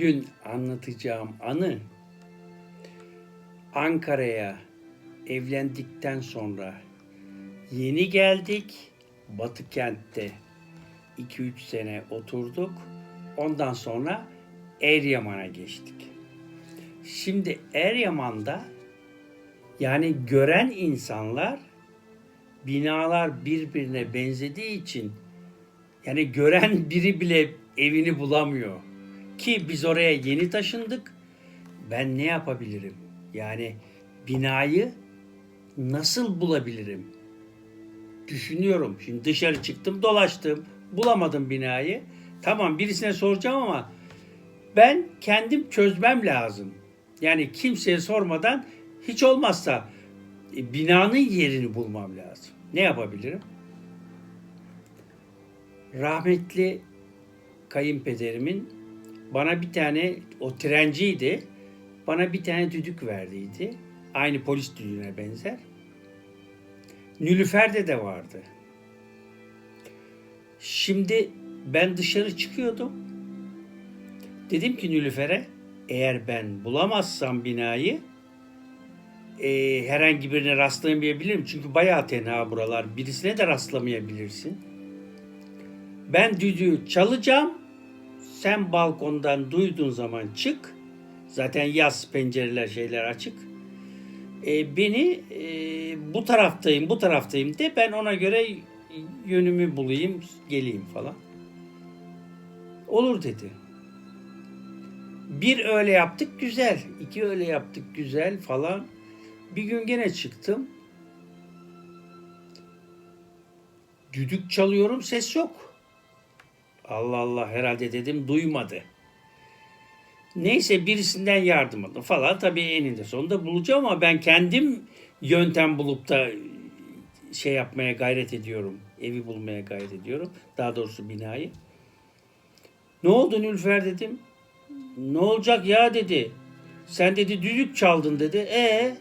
Bugün anlatacağım anı Ankara'ya evlendikten sonra yeni geldik. Batı kentte 2-3 sene oturduk. Ondan sonra Eryaman'a geçtik. Şimdi Eryaman'da yani gören insanlar binalar birbirine benzediği için yani gören biri bile evini bulamıyor. Ki biz oraya yeni taşındık. Ben ne yapabilirim? Yani binayı nasıl bulabilirim? Düşünüyorum. Şimdi dışarı çıktım, dolaştım. Bulamadım binayı. Tamam birisine soracağım ama ben kendim çözmem lazım. Yani kimseye sormadan hiç olmazsa e, binanın yerini bulmam lazım. Ne yapabilirim? rahmetli kayınpederimin bana bir tane o trenciydi. Bana bir tane düdük verdiydi. Aynı polis düdüğüne benzer. Nülüfer'de de vardı. Şimdi ben dışarı çıkıyordum. Dedim ki Nülüfer'e eğer ben bulamazsam binayı e, herhangi birine rastlayamayabilirim. Çünkü bayağı tenha buralar. Birisine de rastlamayabilirsin. Ben düdüğü çalacağım. Sen balkondan duyduğun zaman çık. Zaten yaz pencereler şeyler açık. E, beni e, bu taraftayım bu taraftayım de ben ona göre yönümü bulayım geleyim falan. Olur dedi. Bir öyle yaptık güzel. iki öyle yaptık güzel falan. Bir gün gene çıktım. Düdük çalıyorum ses yok. Allah Allah herhalde dedim duymadı. Neyse birisinden yardım aldım falan. Tabii eninde sonunda bulacağım ama ben kendim yöntem bulup da şey yapmaya gayret ediyorum. Evi bulmaya gayret ediyorum. Daha doğrusu binayı. Ne oldu Nülfer dedim. Ne olacak ya dedi. Sen dedi düdük çaldın dedi. E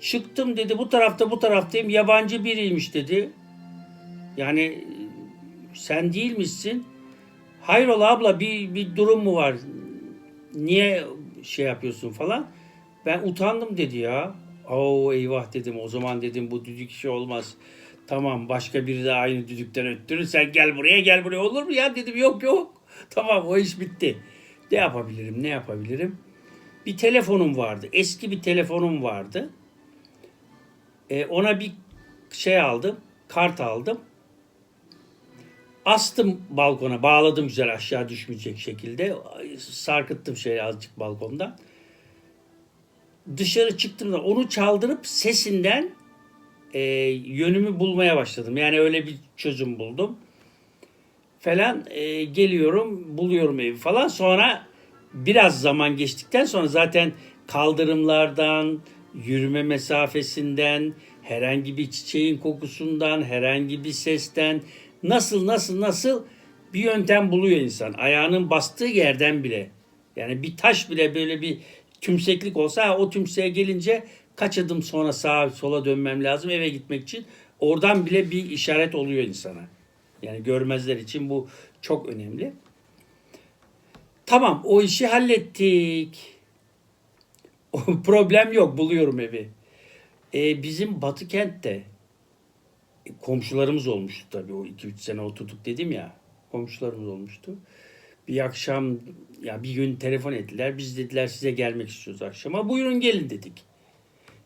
çıktım dedi bu tarafta bu taraftayım yabancı biriymiş dedi. Yani sen değil misin? Hayrola abla bir, bir durum mu var? Niye şey yapıyorsun falan? Ben utandım dedi ya. Oo eyvah dedim o zaman dedim bu düdük işi olmaz. Tamam başka biri de aynı düdükten öttürür. Sen gel buraya gel buraya olur mu ya dedim yok yok. Tamam o iş bitti. Ne yapabilirim ne yapabilirim? Bir telefonum vardı. Eski bir telefonum vardı. Ee, ona bir şey aldım. Kart aldım astım balkona bağladım güzel aşağı düşmeyecek şekilde. Sarkıttım şey azıcık balkonda. Dışarı çıktığımda onu çaldırıp sesinden e, yönümü bulmaya başladım. Yani öyle bir çözüm buldum. Falan e, geliyorum buluyorum evi falan. Sonra biraz zaman geçtikten sonra zaten kaldırımlardan yürüme mesafesinden herhangi bir çiçeğin kokusundan herhangi bir sesten nasıl nasıl nasıl bir yöntem buluyor insan. Ayağının bastığı yerden bile. Yani bir taş bile böyle bir tümseklik olsa o tümseğe gelince kaç adım sonra sağa sola dönmem lazım eve gitmek için. Oradan bile bir işaret oluyor insana. Yani görmezler için bu çok önemli. Tamam o işi hallettik. Problem yok buluyorum evi. Ee, bizim Batı kentte komşularımız olmuştu tabii o 2-3 sene oturduk dedim ya. Komşularımız olmuştu. Bir akşam ya bir gün telefon ettiler. Biz dediler size gelmek istiyoruz akşama. Buyurun gelin dedik.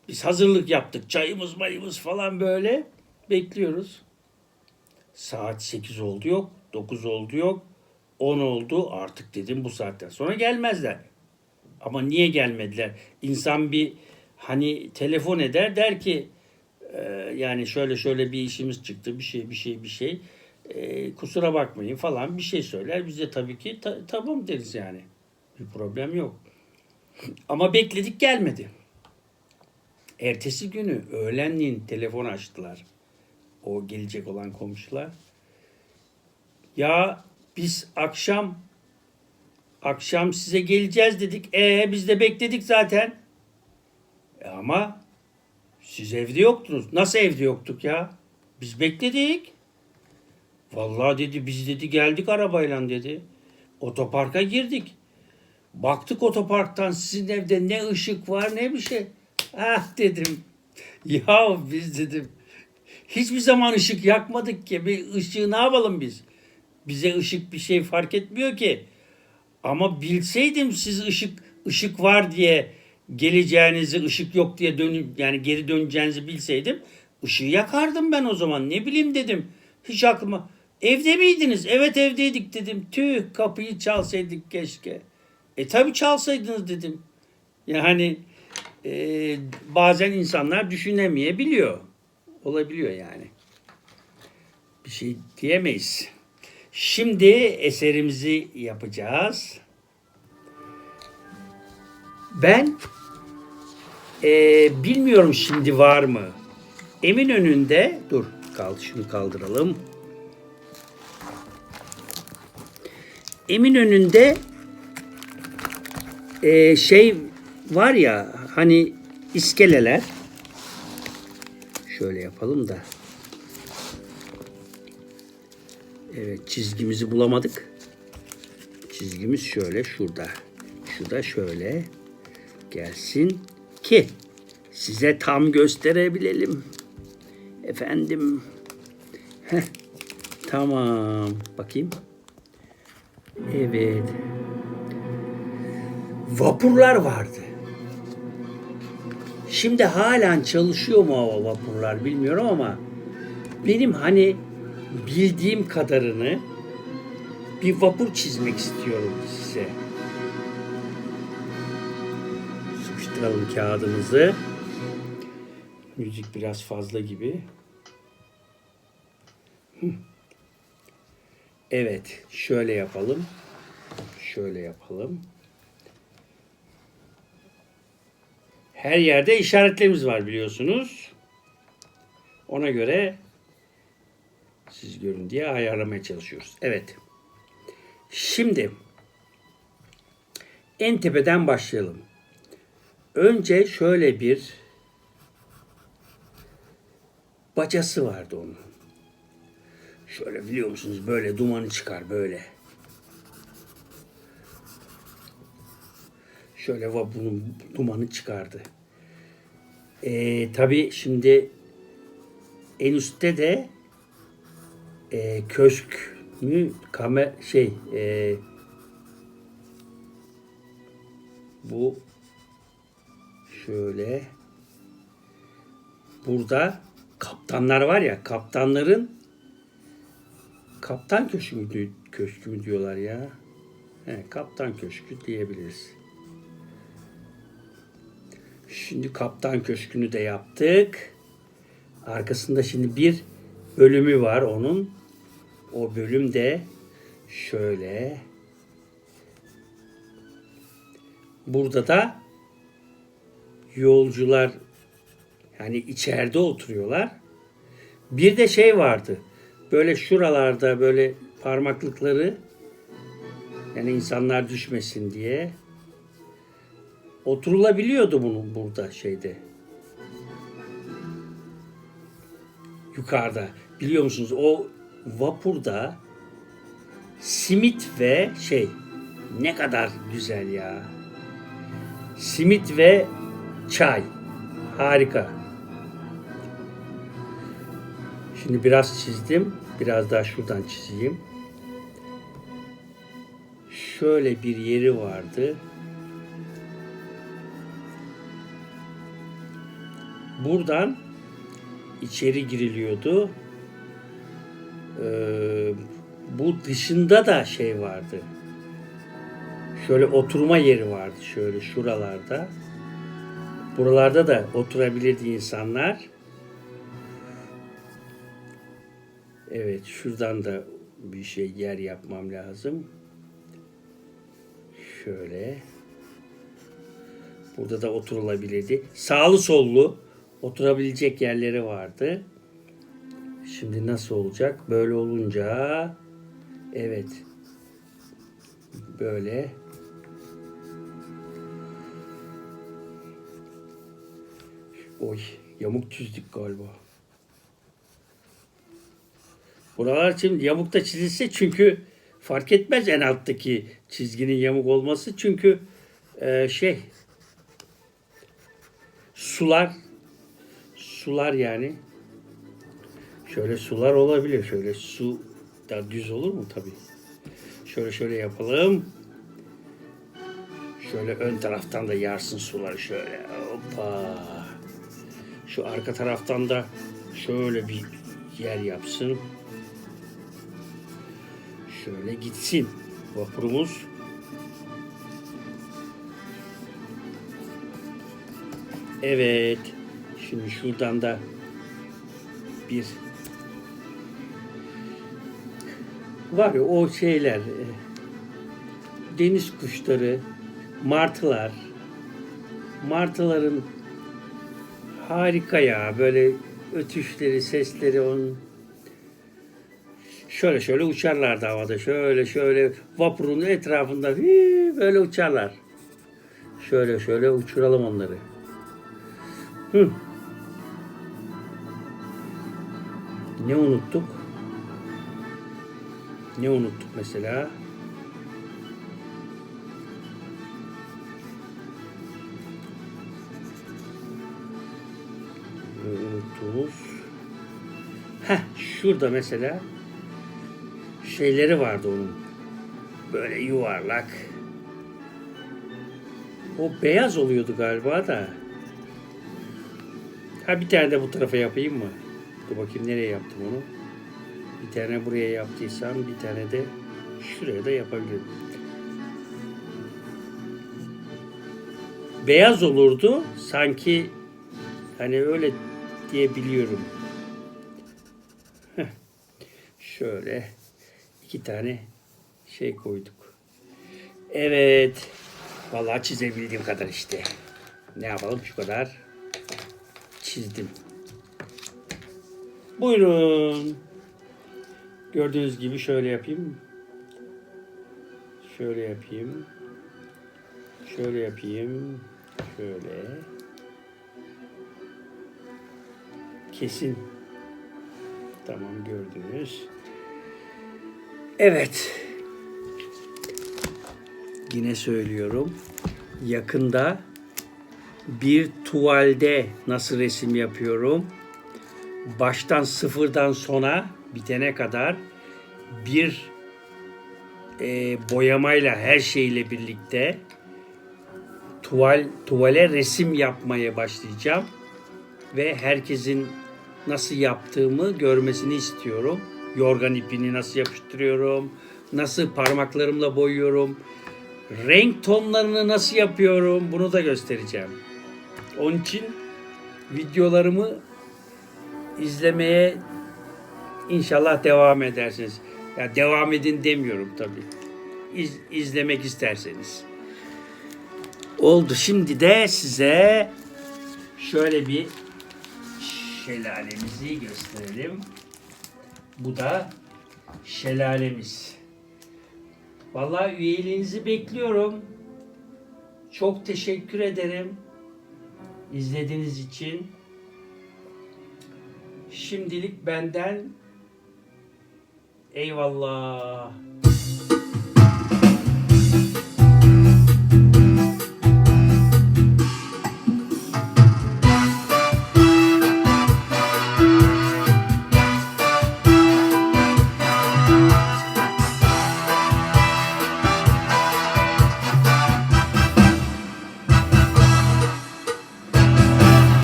Biz hazırlık yaptık. Çayımız mayımız falan böyle. Bekliyoruz. Saat 8 oldu yok. 9 oldu yok. 10 oldu. Artık dedim bu saatten sonra gelmezler. Ama niye gelmediler? İnsan bir hani telefon eder der ki ee, yani şöyle şöyle bir işimiz çıktı bir şey bir şey bir şey. E, kusura bakmayın falan bir şey söyler. Biz de tabii ki ta, tamam deriz yani. Bir problem yok. Ama bekledik gelmedi. Ertesi günü öğlenliğin telefon açtılar. O gelecek olan komşular. Ya biz akşam akşam size geleceğiz dedik. E biz de bekledik zaten. E, ama siz evde yoktunuz. Nasıl evde yoktuk ya? Biz bekledik. Vallahi dedi biz dedi geldik arabayla dedi. Otoparka girdik. Baktık otoparktan sizin evde ne ışık var ne bir şey. Ah dedim. Ya biz dedim. Hiçbir zaman ışık yakmadık ki. Bir ışığı ne yapalım biz? Bize ışık bir şey fark etmiyor ki. Ama bilseydim siz ışık ışık var diye geleceğinizi, ışık yok diye dönüp yani geri döneceğinizi bilseydim ışığı yakardım ben o zaman. Ne bileyim dedim. Hiç aklıma evde miydiniz? Evet evdeydik dedim. Tüh kapıyı çalsaydık keşke. E tabi çalsaydınız dedim. Yani e, bazen insanlar düşünemeyebiliyor. Olabiliyor yani. Bir şey diyemeyiz. Şimdi eserimizi yapacağız. Ben eee, bilmiyorum şimdi var mı. Emin önünde dur kal şunu kaldıralım. Emin önünde şey var ya hani iskeleler şöyle yapalım da Evet çizgimizi bulamadık. Çizgimiz şöyle şurada. Şu da şöyle gelsin ki size tam gösterebilelim. Efendim. Heh, tamam. Bakayım. Evet. Vapurlar vardı. Şimdi halen çalışıyor mu o vapurlar bilmiyorum ama benim hani bildiğim kadarını bir vapur çizmek istiyorum size. Sıkıştıralım kağıdımızı. Müzik biraz fazla gibi. Evet, şöyle yapalım. Şöyle yapalım. Her yerde işaretlerimiz var biliyorsunuz. Ona göre siz görün diye ayarlamaya çalışıyoruz. Evet. Şimdi en tepeden başlayalım. Önce şöyle bir bacası vardı onun. Şöyle biliyor musunuz böyle dumanı çıkar böyle. Şöyle bunun dumanı çıkardı. Ee, tabii şimdi en üstte de e, köşk mü kamer şey e, bu şöyle burada kaptanlar var ya kaptanların kaptan köşkü mü, köşkü mü diyorlar ya. He, kaptan köşkü diyebiliriz. Şimdi kaptan köşkünü de yaptık. Arkasında şimdi bir bölümü var onun. O bölüm de şöyle. Burada da yolcular yani içeride oturuyorlar. Bir de şey vardı. Böyle şuralarda böyle parmaklıkları yani insanlar düşmesin diye oturulabiliyordu bunun burada şeyde. Yukarıda. Biliyor musunuz o vapurda simit ve şey ne kadar güzel ya. Simit ve çay. Harika. Şimdi biraz çizdim. Biraz daha şuradan çizeyim. Şöyle bir yeri vardı. Buradan içeri giriliyordu. Ee, bu dışında da şey vardı. Şöyle oturma yeri vardı şöyle şuralarda. Buralarda da oturabilirdi insanlar. Evet şuradan da bir şey yer yapmam lazım. Şöyle. Burada da oturulabilirdi. Sağlı sollu oturabilecek yerleri vardı. Şimdi nasıl olacak? Böyle olunca evet. Böyle Oy, yamuk çizdik galiba. Buralar şimdi yamuk da çizilse çünkü fark etmez en alttaki çizginin yamuk olması. Çünkü e, şey sular sular yani şöyle sular olabilir. Şöyle su da düz olur mu tabii. Şöyle şöyle yapalım. Şöyle ön taraftan da yarsın suları şöyle. Hoppa. Şu arka taraftan da şöyle bir yer yapsın. Şöyle gitsin vapurumuz. Evet. Şimdi şuradan da bir var ya o şeyler e, deniz kuşları, martılar, martıların harika ya böyle ötüşleri, sesleri onun şöyle şöyle uçarlardı havada. Şöyle şöyle vapurun etrafında hii, böyle uçarlar. Şöyle şöyle uçuralım onları. Hı. Ne unuttuk? Ne unuttuk mesela? Unuttuğumuz? Heh, şurada mesela şeyleri vardı onun. Böyle yuvarlak. O beyaz oluyordu galiba da. Ha bir tane de bu tarafa yapayım mı? Dur bakayım nereye yaptım onu. Bir tane buraya yaptıysam bir tane de şuraya da yapabilirim. Beyaz olurdu sanki hani öyle diyebiliyorum. Heh. Şöyle iki tane şey koyduk. Evet. Vallahi çizebildiğim kadar işte. Ne yapalım şu kadar çizdim. Buyurun. Gördüğünüz gibi şöyle yapayım. Şöyle yapayım. Şöyle yapayım. Şöyle. Kesin. Tamam gördünüz. Evet. Yine söylüyorum. Yakında bir tuvalde nasıl resim yapıyorum? Baştan sıfırdan sona bitene kadar bir e, boyamayla her şeyle birlikte tuval tuvale resim yapmaya başlayacağım ve herkesin nasıl yaptığımı görmesini istiyorum. Yorgan ipini nasıl yapıştırıyorum, nasıl parmaklarımla boyuyorum, renk tonlarını nasıl yapıyorum bunu da göstereceğim. Onun için videolarımı izlemeye inşallah devam edersiniz. Ya devam edin demiyorum tabii. İz, izlemek isterseniz. Oldu. Şimdi de size şöyle bir şelalemizi gösterelim. Bu da şelalemiz. Vallahi üyeliğinizi bekliyorum. Çok teşekkür ederim. İzlediğiniz için. Şimdilik benden eyvallah.